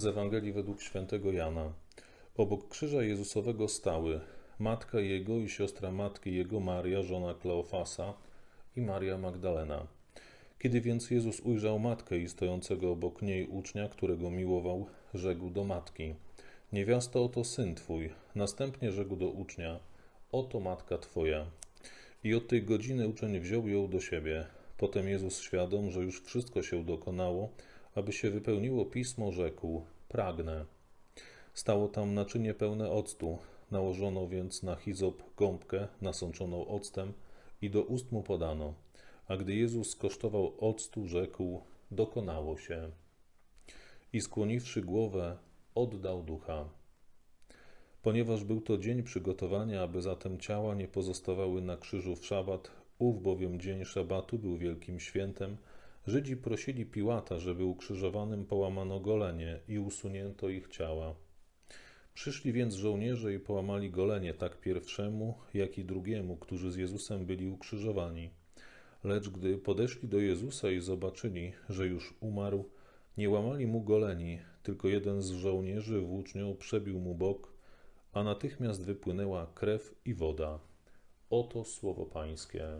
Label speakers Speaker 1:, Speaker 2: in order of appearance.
Speaker 1: Z Ewangelii według świętego Jana. Obok krzyża Jezusowego stały matka Jego i siostra matki Jego Maria, żona Kleofasa i Maria Magdalena. Kiedy więc Jezus ujrzał matkę i stojącego obok niej ucznia, którego miłował, rzekł do matki: Niewiasto, oto syn twój. Następnie rzekł do ucznia: Oto matka twoja. I od tej godziny uczeń wziął ją do siebie. Potem Jezus, świadom, że już wszystko się dokonało, aby się wypełniło pismo, rzekł: Pragnę. Stało tam naczynie pełne octu. Nałożono więc na hizop gąbkę nasączoną octem i do ust mu podano. A gdy Jezus skosztował octu, rzekł: Dokonało się. I skłoniwszy głowę, oddał ducha. Ponieważ był to dzień przygotowania, aby zatem ciała nie pozostawały na krzyżu w szabat, ów bowiem dzień szabatu był wielkim świętem, Żydzi prosili Piłata, żeby ukrzyżowanym połamano golenie i usunięto ich ciała. Przyszli więc żołnierze i połamali golenie tak pierwszemu, jak i drugiemu, którzy z Jezusem byli ukrzyżowani. Lecz gdy podeszli do Jezusa i zobaczyli, że już umarł, nie łamali mu goleni, tylko jeden z żołnierzy włócznią przebił mu bok, a natychmiast wypłynęła krew i woda. Oto słowo Pańskie.